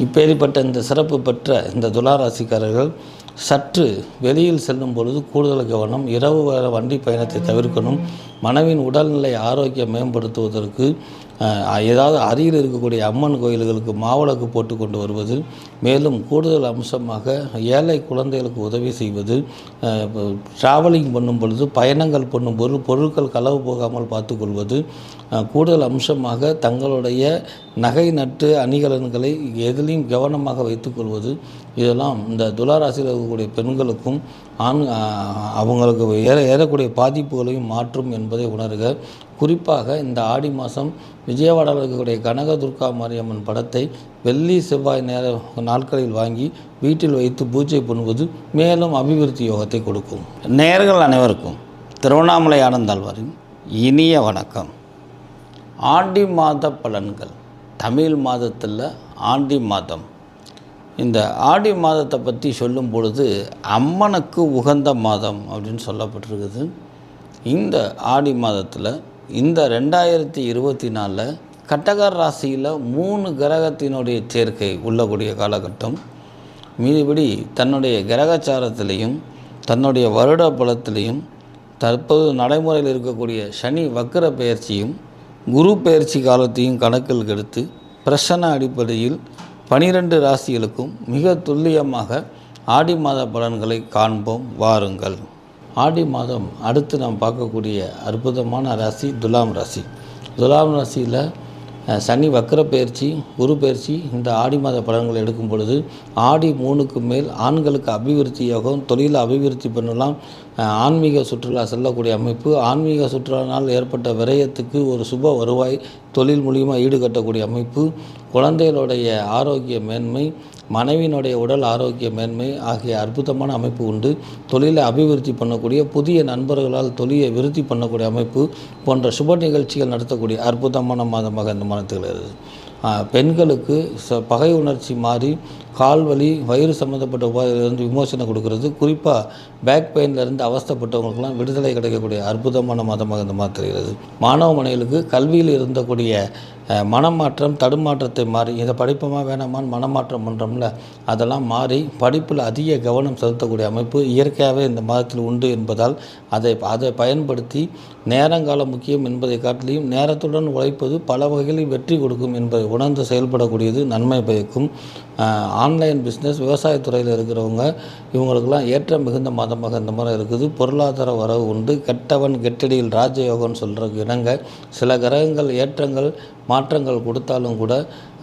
இப்பேற்பட்ட இந்த சிறப்பு பெற்ற இந்த துளாராசிக்காரர்கள் சற்று வெளியில் செல்லும் பொழுது கூடுதல் கவனம் இரவு வேளை வண்டி பயணத்தை தவிர்க்கணும். மனைவின் உடல்நிலை ஆரோக்கியம் மேம்படுத்துவதற்கு ஏதாவது அருகில் இருக்கக்கூடிய அம்மன் கோயில்களுக்கு மாவிளக்கு போட்டு கொண்டு வருவது மேலும் கூடுதல் அம்சமாக ஏழை குழந்தைகளுக்கு உதவி செய்வது ட்ராவலிங் பண்ணும் பொழுது பயணங்கள் பண்ணும் பொருள் பொருட்கள் களவு போகாமல் பார்த்துக்கொள்வது கூடுதல் அம்சமாக தங்களுடைய நகை நட்டு அணிகலன்களை எதிலையும் கவனமாக வைத்துக்கொள்வது இதெல்லாம் இந்த துளாராசியில் இருக்கக்கூடிய பெண்களுக்கும் ஆண் அவங்களுக்கு ஏற ஏறக்கூடிய பாதிப்புகளையும் மாற்றும் என்பதை உணர்க. குறிப்பாக இந்த ஆடி மாதம் விஜயவாடாவில் இருக்கக்கூடிய கனக துர்கா மாரியம்மன் படத்தை வெள்ளி செவ்வாய் நேர நாட்களில் வாங்கி வீட்டில் வைத்து பூஜை பண்ணுவது மேலும் அபிவிருத்தி யோகத்தை கொடுக்கும். நேர்கள் அனைவருக்கும் திருவண்ணாமலை ஆனந்தாழ்வாரின் இனிய வணக்கம். ஆண்டி மாத பலன்கள் தமிழ் மாதத்தில் ஆண்டி மாதம் இந்த ஆடி மாதத்தை பற்றி சொல்லும் பொழுது அம்மனுக்கு உகந்த மாதம் அப்படின்னு சொல்லப்பட்டிருக்குது. இந்த ஆடி மாதத்தில் இந்த ரெண்டாயிரத்தி இருபத்தி நாலில் கட்டகர் ராசியில் மூணு கிரகத்தினுடைய சேர்க்கை உள்ளக்கூடிய காலகட்டம். மீதிபடி தன்னுடைய கிரகச்சாரத்திலையும் தன்னுடைய வருட பலத்திலையும் தற்போது நடைமுறையில் இருக்கக்கூடிய சனி வக்கர பெயர்ச்சியும் குரு பெயர்ச்சி காலத்தையும் கணக்கில் எடுத்து பிரசன அடிப்படையில் பனிரெண்டு ராசிகளுக்கும் மிக துல்லியமாக ஆடி மாத பலன்களை காண்போம் வாருங்கள். ஆடி மாதம் அடுத்து நாம் பார்க்கக்கூடிய அற்புதமான ராசி துலாம் ராசி. துலாம் ராசியில் சனி வக்கர பயிற்சி குரு பயிற்சி இந்த ஆடி மாத பலன்களை எடுக்கும் பொழுது ஆடி மூணுக்கு மேல் ஆண்களுக்கு அபிவிருத்தி யோகம் தொழிலை அபிவிருத்தி பண்ணலாம் ஆன்மீக சுற்றுலா செல்லக்கூடிய அமைப்பு. ஆன்மீக சுற்றுலானால் ஏற்பட்ட விரயத்துக்கு ஒரு சுப வருவாய் தொழில் மூலியமாக ஈடுகட்டக்கூடிய அமைப்பு. குழந்தைகளுடைய ஆரோக்கிய மேன்மை மனைவியினுடைய உடல் ஆரோக்கிய மேன்மை ஆகிய அற்புதமான அமைப்பு உண்டு. தொழிலை அபிவிருத்தி பண்ணக்கூடிய புதிய நண்பர்களால் தொழிலை விருத்தி பண்ணக்கூடிய அமைப்பு போன்ற சுப நிகழ்ச்சிகள் நடத்தக்கூடிய அற்புதமான மாதமாக இந்த மாதம் பெண்களுக்கு ச பகை உணர்ச்சி மாறி கால் வலி வயிறு சம்மந்தப்பட்ட உபாதையிலிருந்து விமோசனம் கொடுக்கறது. குறிப்பாக பேக் பெயின்லேருந்து அவஸ்தப்பட்டவங்களுக்கெல்லாம் விடுதலை கிடைக்கக்கூடிய அற்புதமான மாதமாக இந்த மாதிரி தெரிகிறது. மாணவ மனைகளுக்கு கல்வியில் இருந்தக்கூடிய மனமாற்றம் தடுமாற்றத்தை மாறி இதை படிப்போமா வேணாமான்னு மனமாற்றம் பண்ணுறோம்ல அதெல்லாம் மாறி படிப்பில் அதிக கவனம் செலுத்தக்கூடிய அமைப்பு இயற்கையாகவே இந்த மாதத்தில் உண்டு என்பதால் அதை அதை பயன்படுத்தி நேரங்காலம் முக்கியம் என்பதை காட்டிலையும் நேரத்துடன் உழைப்பது பல வகைகளில் வெற்றி கொடுக்கும் என்பதை உணர்ந்து செயல்படக்கூடியது நன்மை பயக்கும். ஆன்லைன் பிஸ்னஸ் விவசாயத்துறையில் இருக்கிறவங்க இவங்களுக்கெல்லாம் ஏற்றம் மிகுந்த மாதமாக இந்த மாதிரி இருக்குது. பொருளாதார வரவு உண்டு. கெட்டவன் கெட்டடியில் ராஜயோகம்னு சொல்கிறதுக்கு இணங்க சில கிரகங்கள் ஏற்றங்கள் மா மாற்றங்கள் கொடுத்தாலும் கூட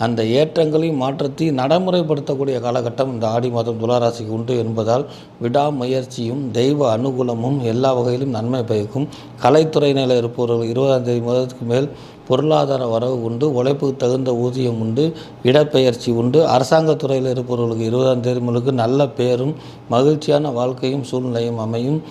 அந்த ஏற்றங்களையும் மாற்றத்தை நடைமுறைப்படுத்தக்கூடிய காலகட்டம் இந்த ஆடி மாதம் துளாராசிக்கு உண்டு என்பதால் விடாமுயற்சியும் தெய்வ அனுகூலமும் எல்லா வகையிலும் நன்மை பயக்கும். கலைத்துறையினில் இருப்பவர்கள் இருபதாம் தேதி மாதத்துக்கு மேல் பொருளாதார வரவு உண்டு உழைப்புக்கு தகுந்த ஊதியம் உண்டு இடப்பெயர்ச்சி உண்டு. அரசாங்கத் துறையில் இருப்பவர்களுக்கு இருபதாம் தேதி முழுக்க நல்ல பேரும் மகிழ்ச்சியான வாழ்க்கையும் சூழ்நிலையும் அமையும்.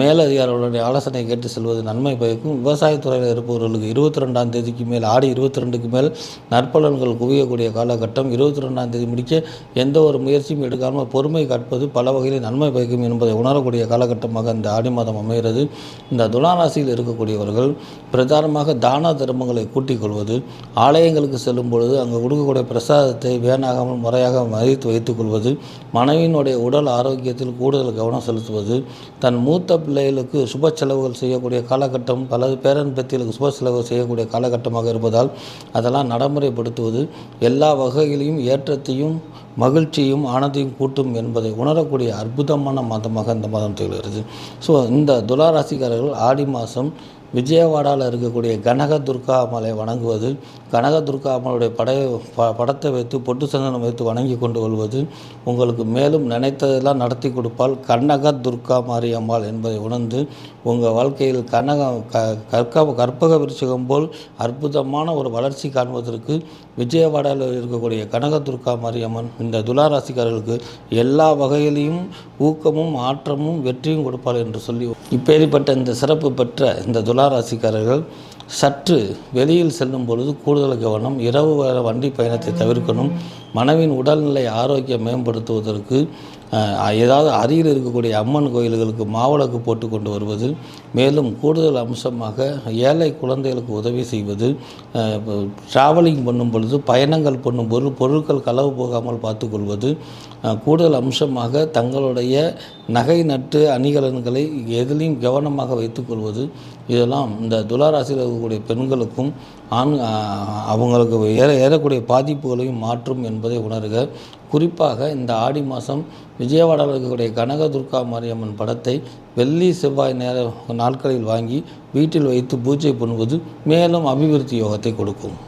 மேலதிகாரிகளுடைய ஆலோசனை கேட்டு செல்வது நன்மை பயக்கும். விவசாயத்துறையில் இருப்பவர்களுக்கு இருபத்தி ரெண்டாம் தேதிக்கு மேல் ஆடி இருபத்தி ரெண்டுக்கு மேல் நற்பலன்கள் குவியக்கூடிய காலகட்டம். இருபத்தி ரெண்டாம் தேதி முடிக்க எந்த ஒரு முயற்சியும் எடுக்காமல் பொறுமை காட்பது பல வகையில் நன்மை பயக்கும் என்பதை உணரக்கூடிய காலகட்டமாக இந்த ஆடி மாதம் அமைகிறது. இந்த துலாராசியில் இருக்கக்கூடியவர்கள் பிரதானமாக தான தர்மங்களை கூட்டிக் கொள்வது ஆலயங்களுக்கு செல்லும் பொழுது அங்கே கொடுக்கக்கூடிய பிரசாதத்தை வேணாகாமல் முறையாக மதித்து வைத்துக் கொள்வது மனைவியினுடைய உடல் ஆரோக்கியத்தில் கூடுதல் கவனம் செலுத்துவது தன் மூத்த பிள்ளைகளுக்கு சுப செலவுகள் செய்யக்கூடிய காலகட்டம் பல பேரன் பேத்திகளுக்கு சுப செலவு செய்யக்கூடிய காலகட்டமாக இருப்பதால் அதெல்லாம் நடைமுறைப்படுத்துவது எல்லா வகைகளையும் ஏற்றத்தையும் மகிழ்ச்சியும் ஆனந்தையும் கூட்டும் என்பதை உணரக்கூடிய அற்புதமான மாதமாக இந்த மாதம் திகழ்கிறது. ஸோ இந்த துளாராசிக்காரர்கள் ஆடி மாதம் விஜயவாடாவில் இருக்கக்கூடிய கனக துர்கா அம்மலை வணங்குவது கனக துர்கா அம்மனுடைய படைய ப படத்தை வைத்து பொட்டு சந்தனம் வைத்து வணங்கி கொண்டு வருவது உங்களுக்கு மேலும் நினைத்ததெல்லாம் நடத்தி கொடுப்பால் கனக துர்கா மாரியம்மாள் என்பதை உணர்ந்து உங்கள் வாழ்க்கையில் கனக க கற்க கற்பக விருச்சகம் போல் அற்புதமான ஒரு வளர்ச்சி காண்பதற்கு விஜயவாடாவில் இருக்கக்கூடிய கனக துர்கா மாரியம்மன் இந்த துலாராசிக்காரர்களுக்கு எல்லா வகையிலையும் ஊக்கமும் ஆற்றமும் வெற்றியும் கொடுப்பாள் என்று சொல்லி இப்பேற்பட்ட இந்த சிறப்பு பெற்ற இந்த துளாராசிக்காரர்கள் சற்று வெளியில் செல்லும் பொழுது கூடுதல் கவனம் இரவு வேளை வண்டி பயணத்தை தவிர்க்கணும் மனைவின் உடல்நிலை ஆரோக்கியம் மேம்படுத்துவதற்கு ஏதாவது அருகில் இருக்கக்கூடிய அம்மன் கோயில்களுக்கு மாவிளக்கு போட்டு கொண்டு வருவது மேலும் கூடுதல் அம்சமாக ஏழை குழந்தைகளுக்கு உதவி செய்வது ட்ராவலிங் பண்ணும் பொழுது பயணங்கள் பண்ணும் பொருள் பொருட்கள் களவு போகாமல் பார்த்துக்கொள்வது கூடுதல் அம்சமாக தங்களுடைய நகை நட்டு அணிகலன்களை எதிலையும் கவனமாக வைத்துக்கொள்வது இதெல்லாம் இந்த துளாராசியில் இருக்கக்கூடிய பெண்களுக்கும் ஆண் அவங்களுக்கு ஏற ஏறக்கூடிய பாதிப்புகளையும் மாற்றும் என்பதை உணர்க. குறிப்பாக இந்த ஆடி மாதம் விஜயவாடாவில் இருக்கக்கூடிய கனக துர்கா மாரியம்மன் படத்தை வெள்ளி செவ்வாய் நேர நாட்களில் வாங்கி வீட்டில் வைத்து பூஜை பண்ணுவது மேலும் அபிவிருத்தி யோகத்தை கொடுக்கும்.